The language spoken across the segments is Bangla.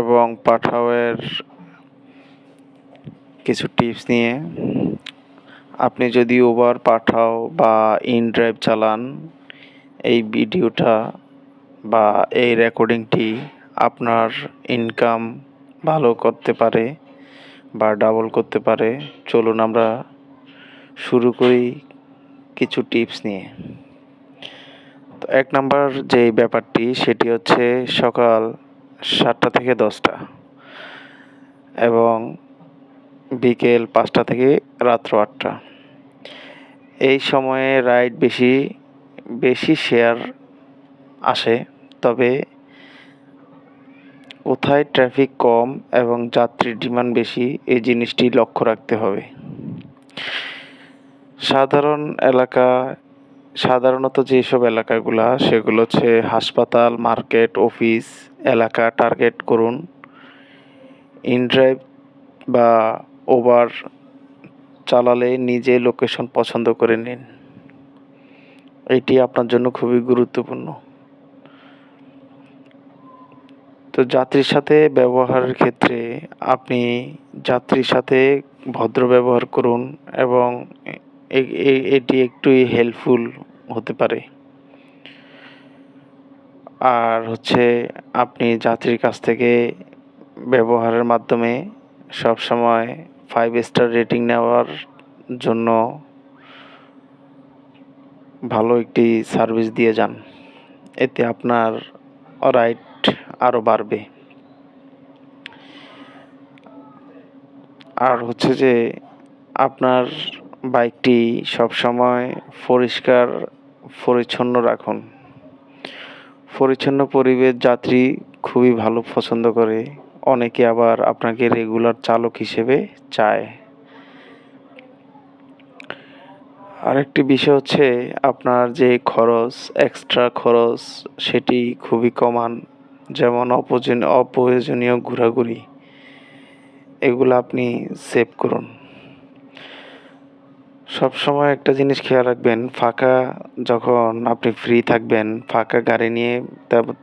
এবং পাঠাওয়ের কিছু টিপস নিয়ে আপনি যদি উবার পাঠাও বা ইন ড্রাইভ চালান, এই ভিডিওটা বা এই রেকর্ডিংটি আপনার ইনকাম ভালো করতে পারে বা ডাবল করতে পারে। চলুন আমরা শুরু করি কিছু টিপস নিয়ে। তো এক নাম্বার যে ব্যাপারটি, সেটি হচ্ছে সকাল সাতটা থেকে দশটা। এবং বিকেল পাঁচটা থেকে রাত্র আটটা। এই সময়ে রাইড বেশি বেশি শেয়ার আসে, তবে কোথায় ট্রাফিক কম এবং যাত্রীর ডিমান্ড বেশি, এই জিনিসটি লক্ষ্য রাখতে হবে। সাধারণ এলাকা সাধারণত যেসব এলাকাগুলা, সেগুলো হচ্ছে হাসপাতাল, মার্কেট, অফিস, এলাকা টার্গেট করুন। ইনড্রাইভ বা ওভার চালালে নিজে লোকেশন পছন্দ করে নিন। এটি আপনার জন্য খুবই গুরুত্বপূর্ণ। তো যাত্রীর সাথে ব্যবহারের ক্ষেত্রে আপনি যাত্রীর সাথে ভদ্র ব্যবহার করুন এবং এটি একটু হেল্পফুল হতে পারে। আর হচ্ছে আপনি যাত্রীর কাছ থেকে ব্যবহারের মাধ্যমে সব সময় ফাইভ স্টার রেটিং নেওয়ার জন্য ভালো একটি সার্ভিস দিয়ে যান। এতে আপনার রাইট আরও বাড়বে। আর হচ্ছে যে আপনার বাইকটি সবসময় পরিষ্কার, পরিচ্ছন্ন রাখুন। পরিচ্ছন্ন পরিবেশ যাত্রী খুবই ভালো পছন্দ করে। অনেকে আবার আপনাকে রেগুলার চালক হিসেবে চায়। আরেকটি বিষয় হচ্ছে আপনার যে খরচ এক্সট্রা খরচ, সেটি খুবই কমান। যেমন অপজন অপ্রয়োজনীয় ঘোরাঘুরি, এগুলো আপনি সেভ করুন। সবসময় একটা জিনিস খেয়াল রাখবেন, ফাঁকা যখন আপনি ফ্রি থাকবেন, ফাঁকা গাড়ি নিয়ে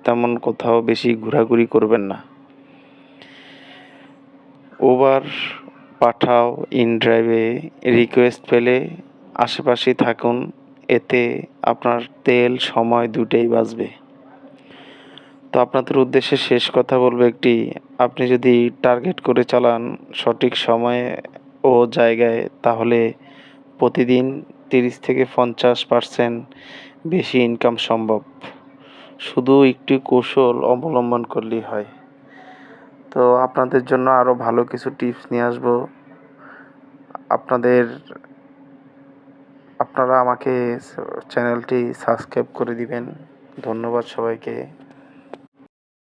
তেমন কোথাও বেশি ঘোরাঘুরি করবেন না। ওবার পাঠাও ইন ড্রাইভে রিকোয়েস্ট পেলে আশেপাশেই থাকুন, এতে আপনার তেল, সময় দুটেই বাঁচবে। তো আপনাদের উদ্দেশ্যে শেষ কথা বলব একটি, আপনি যদি টার্গেট করে চালান সঠিক সময়ে ও জায়গায়, তাহলে প্রতিদিন তিরিশ থেকে পঞ্চাশ পার্সেন্ট বেশি ইনকাম সম্ভব। শুধু একটি কৌশল অবলম্বন করলেই হয়। তো আপনাদের জন্য আরও ভালো কিছু টিপস নিয়ে আসব। আপনাদের, আপনারা আমাকে চ্যানেলটি সাবস্ক্রাইব করে দিবেন। ধন্যবাদ সবাইকে।